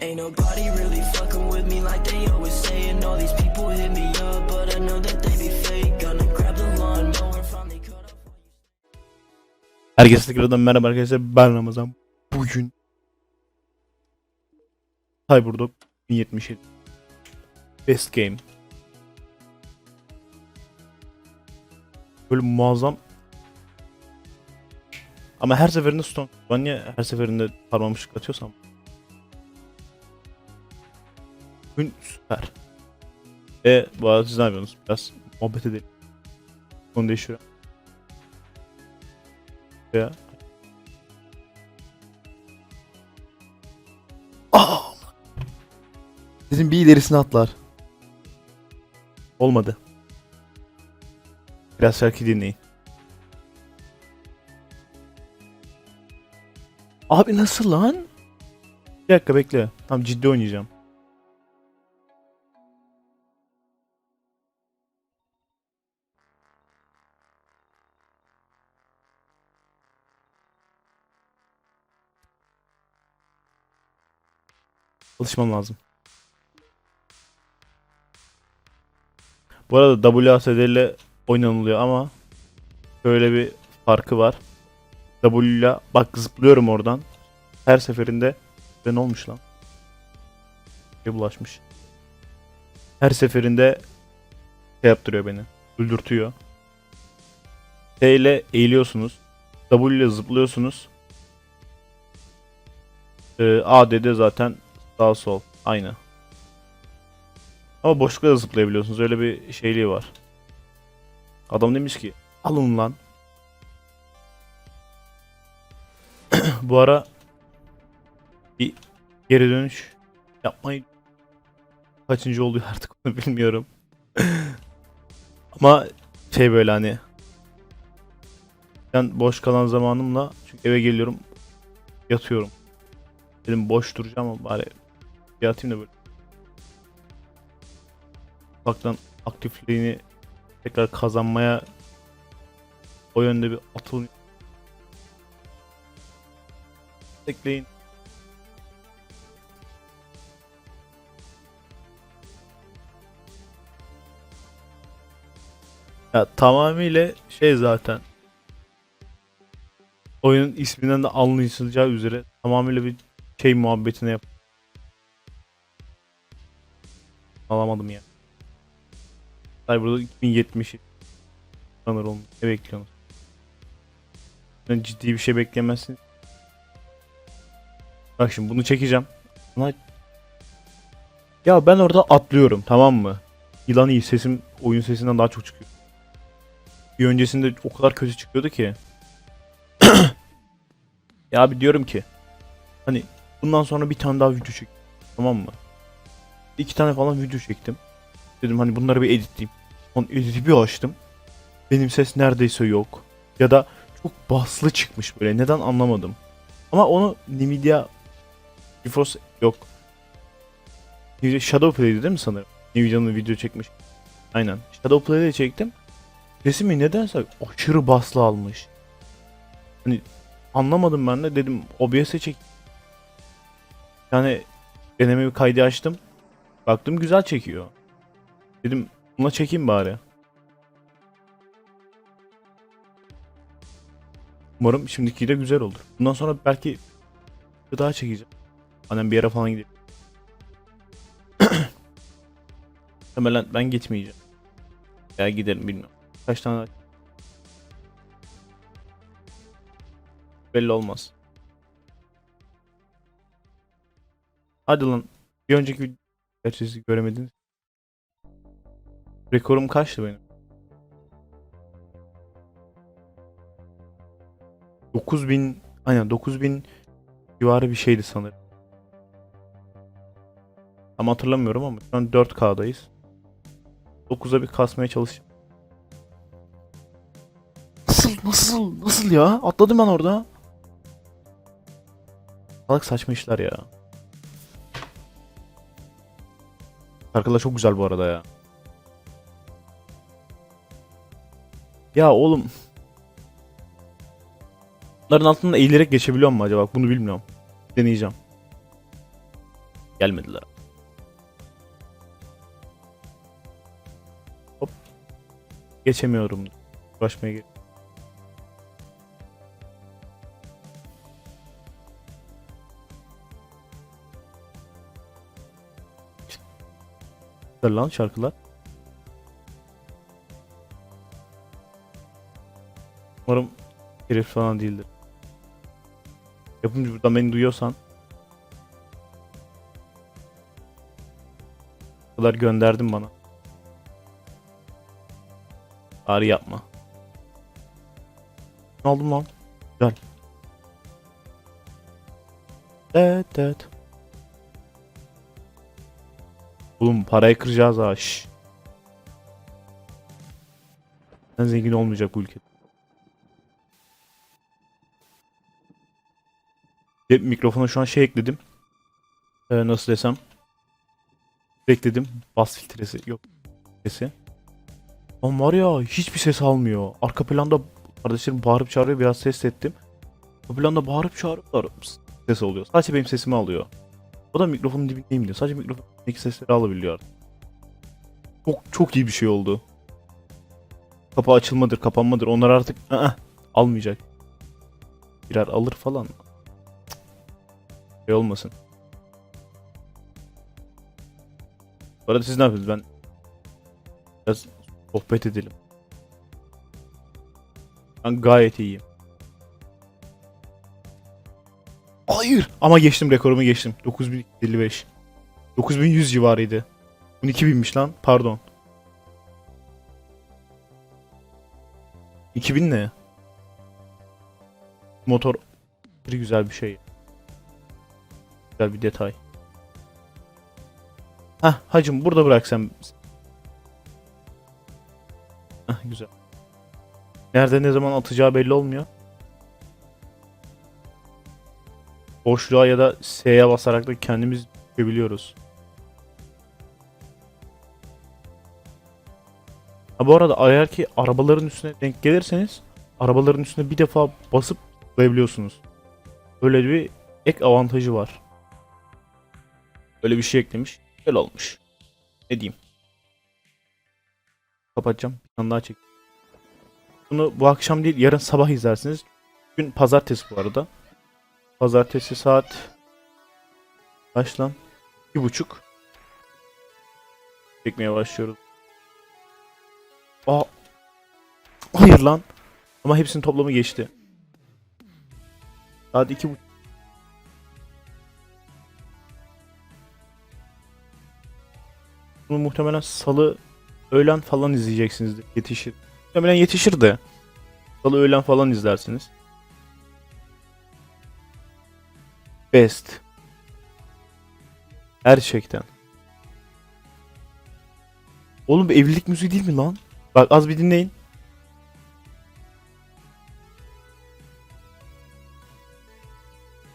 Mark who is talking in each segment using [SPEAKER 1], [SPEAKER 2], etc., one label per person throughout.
[SPEAKER 1] Ain't nobody really fucking with me like they always saying. All these people hit me up, but I know that they be fake. Gonna grab the lawnmower, finally cut up.
[SPEAKER 2] Herkese tekrardan merhaba arkadaşlar ben Ramazan. Bugün Cyberdog 1077 Best Game Böyle muazzam Ama her seferinde stone Ben niye her seferinde parmamışlık atıyorsam Bugün süper E bu arada siz ne yapıyorsunuz? Biraz muhabbet edelim Konu değişiyor ya Aa! Sizin bir ilerisine atlar. Olmadı. Biraz şarkı dinleyin. Abi nasıl lan? Bir dakika bekle. Tam ciddi oynayacağım. Alışmam lazım. Bu arada WASD ile oynanılıyor ama şöyle bir farkı var. W ile bak zıplıyorum oradan. Her seferinde ne olmuş lan? Bir bulaşmış. Her seferinde şey yaptırıyor beni. Öldürtüyor. T ile eğiliyorsunuz. W ile zıplıyorsunuz. Ee, AD'de zaten Sağ sol. Aynı. Ama boşlukta da zıplayabiliyorsunuz. Öyle bir şeyliği var. Adam demiş ki alın lan. Bu ara bir geri dönüş yapmayı kaçıncı oluyor artık onu bilmiyorum. Ama şey böyle hani ben boş kalan zamanımla çünkü eve geliyorum yatıyorum. Dedim boş duracağım ama bari bir atayım da böyle. Ufaktan aktifliğini tekrar kazanmaya o yönde bir atıl Tekleyin. Ya tamamıyla şey zaten oyunun isminden de anlaşılacağı üzere tamamıyla bir şey muhabbetine yap. Alamadım ya. Hayır burada 2070 sanır olmuş. Ne bekliyorsunuz? Ben ciddi bir şey bekleyemezsin. Bak şimdi bunu çekeceğim. Buna... Ya ben orada atlıyorum tamam mı? Yılan iyi sesim oyun sesinden daha çok çıkıyor. Bir öncesinde o kadar kötü çıkıyordu ki. ya abi diyorum ki hani bundan sonra bir tane daha video çek. Tamam mı? İki tane falan video çektim. Dedim hani bunları bir editleyeyim. Son editi bir açtım. Benim ses neredeyse yok. Ya da çok baslı çıkmış böyle. Neden anlamadım. Ama onu Nvidia GeForce yok. Nvidia Shadowplay'di değil mi sanırım? Nvidia'nın video çekmiş. Aynen. Shadowplay'de çektim. Sesimi nedense aşırı baslı almış. Hani anlamadım ben de dedim OBS'e çek. Yani deneme bir kaydı açtım. Baktım güzel çekiyor. Dedim buna çekeyim bari. Umarım şimdiki de güzel olur. Bundan sonra belki bir daha çekeceğim. Annem bir yere falan gideyim. Muhtemelen ben gitmeyeceğim. Ya giderim bilmiyorum. Kaç tane belli olmaz. Hadi lan. Bir önceki gerçi siz göremediniz. Rekorum kaçtı benim? 9000 aynen 9000 civarı bir şeydi sanırım. Tam hatırlamıyorum ama şu an 4K'dayız. 9'a bir kasmaya çalışacağım. Nasıl nasıl nasıl ya? Atladım ben orada. Salak saçma işler ya. Şarkılar çok güzel bu arada ya. Ya oğlum. Bunların altında eğilerek geçebiliyor mu acaba? Bunu bilmiyorum. Deneyeceğim. Gelmediler. Hop. Geçemiyorum. Uğraşmaya gerek. Lan şarkılar. Umarım herif falan değildir. Yapımcı buradan beni duyuyorsan kadar gönderdin bana. Bari yapma. Ne aldım lan? Güzel. Evet evet. Oğlum parayı kıracağız ha. şş. Sen zengin olmayacak bu ülke. Ve mikrofona şu an şey ekledim. Ee, nasıl desem. Ekledim. Bas filtresi yok. Filtresi. Lan var ya hiçbir ses almıyor. Arka planda kardeşlerim bağırıp çağırıyor biraz ses ettim. Arka planda bağırıp çağırıyorlar. Ses oluyor. Sadece benim sesimi alıyor. O da mikrofonun dibindeyim diyor. Sadece mikrofondaki sesleri alabiliyor. Çok çok iyi bir şey oldu. Kapı açılmadır, kapanmadır. Onlar artık ı-ı, almayacak. Birer alır falan. Şey olmasın. Bu arada siz ne yapıyorsunuz? Ben biraz sohbet edelim. Ben gayet iyiyim. Hayır. Ama geçtim rekorumu geçtim. 9055. 9100 civarıydı. 12000'miş lan. Pardon. 2000 ne? Motor bir güzel bir şey. Güzel bir detay. Hah hacım burada bıraksam. Hah güzel. Nerede ne zaman atacağı belli olmuyor. Boşluğa ya da S'ye basarak da kendimiz düşebiliyoruz. Ha bu arada eğer ki arabaların üstüne denk gelirseniz arabaların üstüne bir defa basıp zıplayabiliyorsunuz. Böyle bir ek avantajı var. Öyle bir şey eklemiş. Güzel olmuş. Ne diyeyim. Kapatacağım. Bir tane daha çek. Bunu bu akşam değil yarın sabah izlersiniz. Bugün pazartesi bu arada. Pazartesi saat kaç lan? Bir buçuk. Çekmeye başlıyoruz. Aa. Hayır lan. Ama hepsinin toplamı geçti. Saat iki buçuk. Bunu muhtemelen salı öğlen falan izleyeceksinizdir. Yetişir. Muhtemelen yetişir de. Salı öğlen falan izlersiniz. Best. Gerçekten. Oğlum bu evlilik müziği değil mi lan? Bak az bir dinleyin.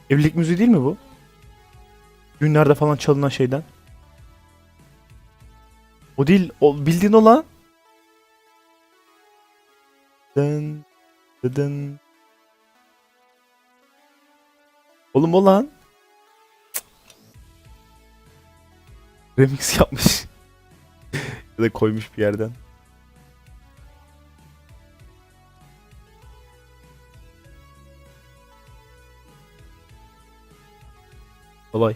[SPEAKER 2] Evlilik müziği değil mi bu? Günlerde falan çalınan şeyden. O değil, o bildiğin o lan. Dın, dın. Oğlum o lan. Remix yapmış. ya da koymuş bir yerden. Kolay.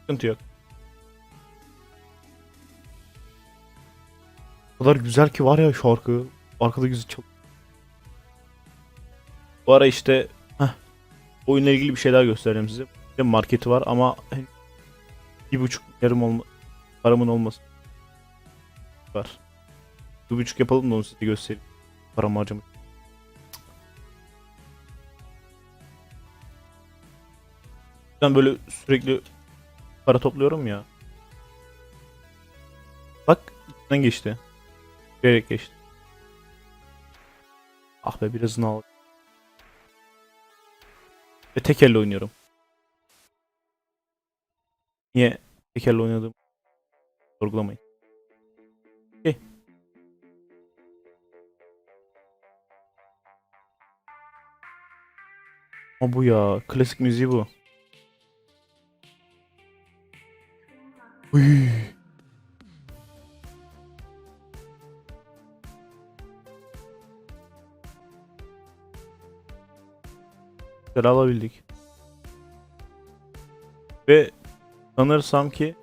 [SPEAKER 2] Sıkıntı yok. O kadar güzel ki var ya şarkı. Arkada güzel çal. Bu ara işte heh, oyunla ilgili bir şeyler göstereceğim size. Bir marketi var ama bir buçuk yarım olma paramın olması var. Bir buçuk yapalım da onu size göstereyim. Paramı harcamak. Ben böyle sürekli para topluyorum ya. Bak içinden geçti. Yürüyerek geçti. Ah be biraz al. Ve tek elle oynuyorum. Niye tek elle oynadım? Sorgulamayın. Okey. Ama bu ya. Klasik müziği bu. Uy. Güzel alabildik. Ve sanırsam ki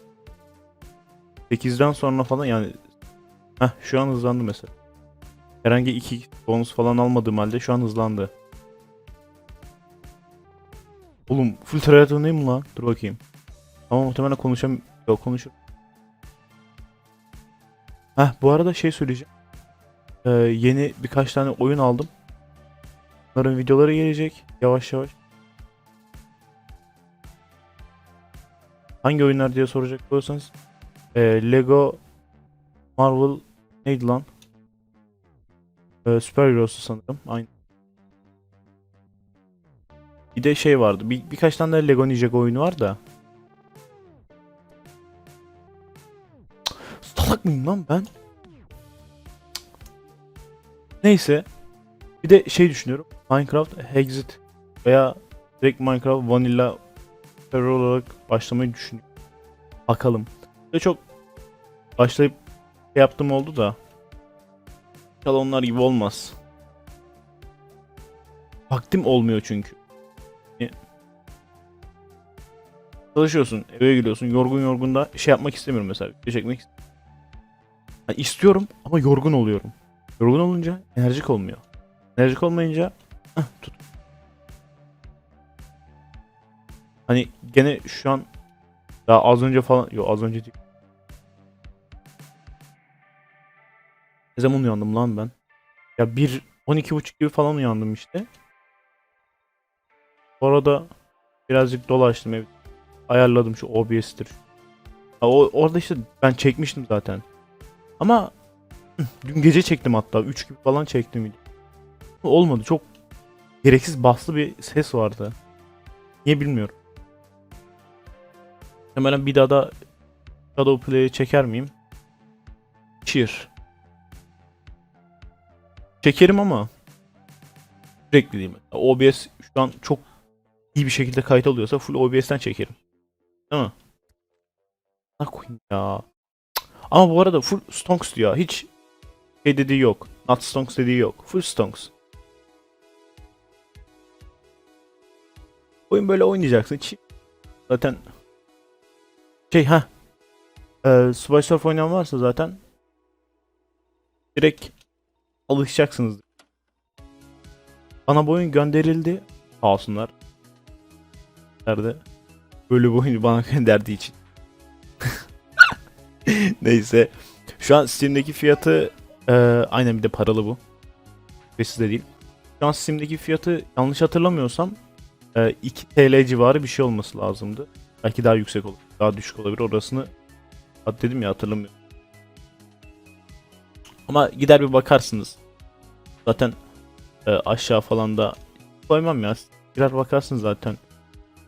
[SPEAKER 2] 8'den sonra falan yani Heh, şu an hızlandı mesela. Herhangi iki bonus falan almadığım halde şu an hızlandı. Oğlum full triathlon'dayım lan. Dur bakayım. Ama muhtemelen konuşam yok konuşur. Heh bu arada şey söyleyeceğim. Ee, yeni birkaç tane oyun aldım. Bunların videoları gelecek yavaş yavaş. Hangi oyunlar diye soracak olursanız ee, Lego Marvel neydi lan? Ee, Super Heroes'u sanırım. Aynı. Bir de şey vardı. Bir, birkaç tane de Lego Ninjago oyunu var da. Salak mıyım lan ben? Neyse. Bir de şey düşünüyorum. Minecraft Exit veya direkt Minecraft Vanilla server olarak başlamayı düşünüyorum. Bakalım. Ve çok başlayıp şey yaptım oldu da. İnşallah onlar gibi olmaz. Vaktim olmuyor çünkü. Çalışıyorsun, eve geliyorsun, yorgun yorgun da şey yapmak istemiyorum mesela. Video çekmek istemiyorum. Yani istiyorum ama yorgun oluyorum. Yorgun olunca enerjik olmuyor. Enerjik olmayınca tut. Hani gene şu an daha az önce falan yok az önce değil. Ne zaman uyandım lan ben? Ya bir 12.30 gibi falan uyandım işte. Bu arada birazcık dolaştım ev. Ayarladım şu OBS'tir. Ha, o, orada işte ben çekmiştim zaten. Ama dün gece çektim hatta 3 gibi falan çektim. Olmadı çok gereksiz baslı bir ses vardı. Niye bilmiyorum. Hemen bir daha da Shadow Play'i çeker miyim? Cheer. Çekerim ama sürekli değil mi? OBS şu an çok iyi bir şekilde kayıt alıyorsa full OBS'ten çekerim. Değil mi? Ne koyayım ya. Ama bu arada full Stonks diyor. Hiç şey dediği yok. Not Stonks dediği yok. Full Stonks. Oyun böyle oynayacaksın. Zaten şey ha. Ee, Subway Surf oynayan varsa zaten direkt alışacaksınız. Bana bu oyun gönderildi. Sağ olsunlar. Nerede? Böyle bir oyunu bana gönderdiği için. Neyse. Şu an Steam'deki fiyatı e, aynen bir de paralı bu. Ücretsiz de değil. Şu an Steam'deki fiyatı yanlış hatırlamıyorsam e, 2 TL civarı bir şey olması lazımdı. Belki daha yüksek olur. Daha düşük olabilir. Orasını Hadi dedim ya hatırlamıyorum. Ama gider bir bakarsınız. Zaten e, aşağı falan da koymam ya. Girer bakarsınız zaten.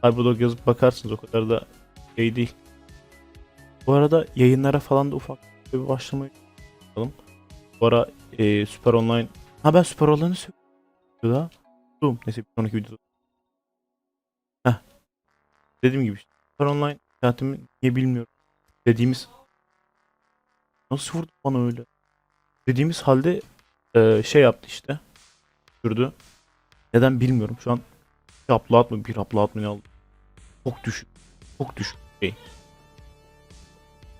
[SPEAKER 2] Cyberblog yazıp bakarsınız o kadar da şey değil. Bu arada yayınlara falan da ufak bir başlamayı yapalım. Bu ara e, Süper Online Ha ben Süper Online'ı söylüyorum. Neyse bir sonraki videoda. Heh. Dediğim gibi işte. Süper Online hayatımı niye bilmiyorum. Dediğimiz Nasıl vurdu bana öyle? Dediğimiz halde e, şey yaptı işte. Sürdü. Neden bilmiyorum. Şu an bir upload mı bir upload mı ne oldu? Çok düşük. Çok düşük şey.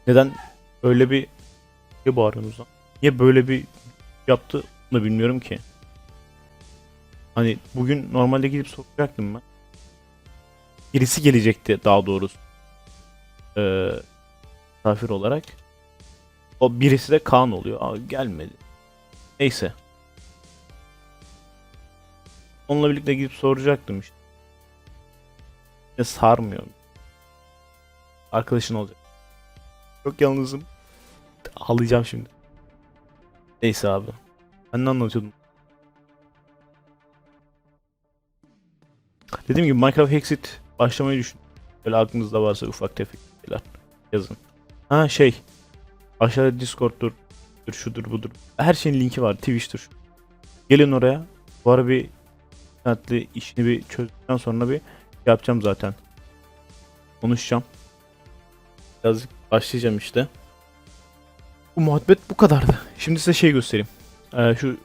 [SPEAKER 2] Neden öyle bir şey bağırıyorsunuz lan? Niye böyle bir yaptı bunu bilmiyorum ki. Hani bugün normalde gidip soracaktım ben. Birisi gelecekti daha doğrusu. Ee, misafir olarak. O birisi de Kaan oluyor. Aa, gelmedi. Neyse. Onunla birlikte gidip soracaktım işte. Ya sarmıyor. Arkadaşın olacak. Çok yalnızım. Ağlayacağım şimdi. Neyse abi. Ben ne anlatıyordum? Dediğim gibi Minecraft Hexit başlamayı düşün. Böyle aklınızda varsa ufak tefek şeyler yazın. Ha şey. Aşağıda Discord'dur. Şudur budur. Her şeyin linki var. Twitch'tir. Gelin oraya. Bu ara bir saatli işini bir çözdükten sonra bir yapacağım zaten. Konuşacağım. Birazcık Başlayacağım işte. Bu muhabbet bu kadardı. Şimdi size şey göstereyim. Ee, şu...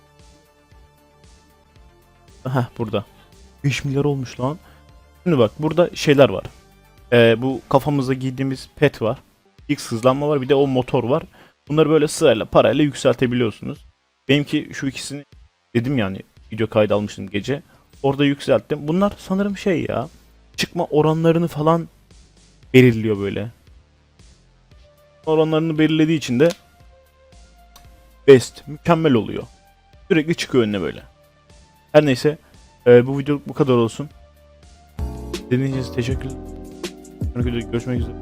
[SPEAKER 2] Heh burada. 5 milyar olmuş lan. Şimdi bak burada şeyler var. Ee, bu kafamızda giydiğimiz pet var. X hızlanma var bir de o motor var. Bunları böyle sırayla parayla yükseltebiliyorsunuz. Benimki şu ikisini dedim yani video kaydı almıştım gece. Orada yükselttim. Bunlar sanırım şey ya. Çıkma oranlarını falan belirliyor böyle. Oranlarını belirlediği için de best, mükemmel oluyor. Sürekli çıkıyor önüne böyle. Her neyse e, bu video bu kadar olsun. Dinlediğiniz için teşekkürler. Sonraki görüşmek üzere.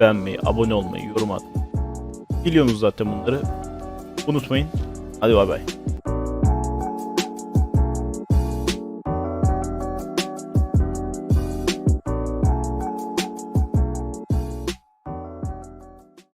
[SPEAKER 2] Beğenmeyi, abone olmayı, yorum atmayı. Biliyorsunuz zaten bunları. Unutmayın. Hadi bay bay.